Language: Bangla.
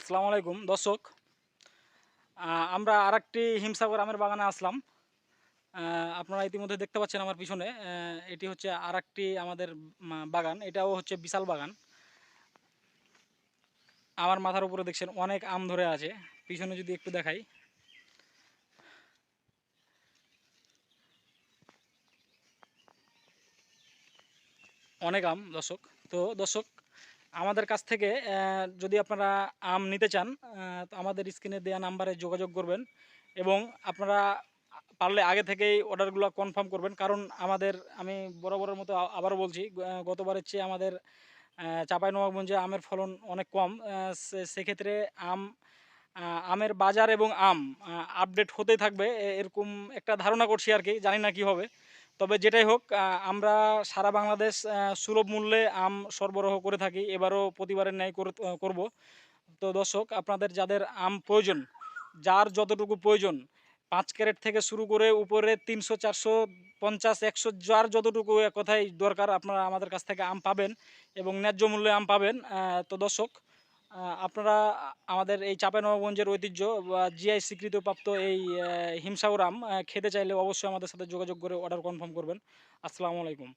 আসসালামু আলাইকুম, দর্শক। আমরা আর একটি হিমসাগর আমের বাগানে আসলাম। আপনারা ইতিমধ্যে দেখতে পাচ্ছেন আমার পিছনে। এটি হচ্ছে আরেকটি আমাদের বাগান। এটাও হচ্ছে বিশাল বাগান। আমার মাথার উপরে দেখছেন অনেক আম ধরে আছে। পিছনে যদি একটু দেখাই। অনেক আম, দর্শক। তো দর্শক আমাদের কাছ থেকে যদি আপনারা আম নিতে চান তো আমাদের স্ক্রিনে দেওয়া নাম্বারে যোগাযোগ করবেন এবং আপনারা পারলে আগে থেকেই অর্ডারগুলো কনফার্ম করবেন। কারণ আমাদের, আমি বরাবরের মতো আবারও বলছি গতবারের চেয়ে আমাদের চাপাই নবাবগঞ্জে আমের ফলন অনেক কম। সেক্ষেত্রে আম আমের বাজার এবং আম আপডেট হতেই থাকবে। এরকম একটা ধারণা করছি আর কি, জানি না কি হবে। তবে যেটাই হোক আমরা সারা বাংলাদেশ সুলভ মূল্যে আম সরবরাহ করে থাকি, এবারও প্রতিবারের ন্যায় করে করব। তো দর্শক, আপনাদের যাদের আম প্রয়োজন, যার যতটুকু প্রয়োজন, পাঁচ ক্যারেট থেকে শুরু করে উপরে তিনশো, চারশো, পঞ্চাশ, একশো, যার যতটুকু কথাই দরকার, আপনারা আমাদের কাছ থেকে আম পাবেন এবং ন্যায্য মূল্যে আম পাবেন। তো দর্শক আপনারা আমাদের এই চাঁপাইনবাবগঞ্জের ঐতিহ্য বা জিআই স্বীকৃতিপ্রাপ্ত এই আহ, খেতে চাইলে অবশ্যই আমাদের সাথে যোগাযোগ করে অর্ডার কনফার্ম করবেন। আসসালামু আলাইকুম।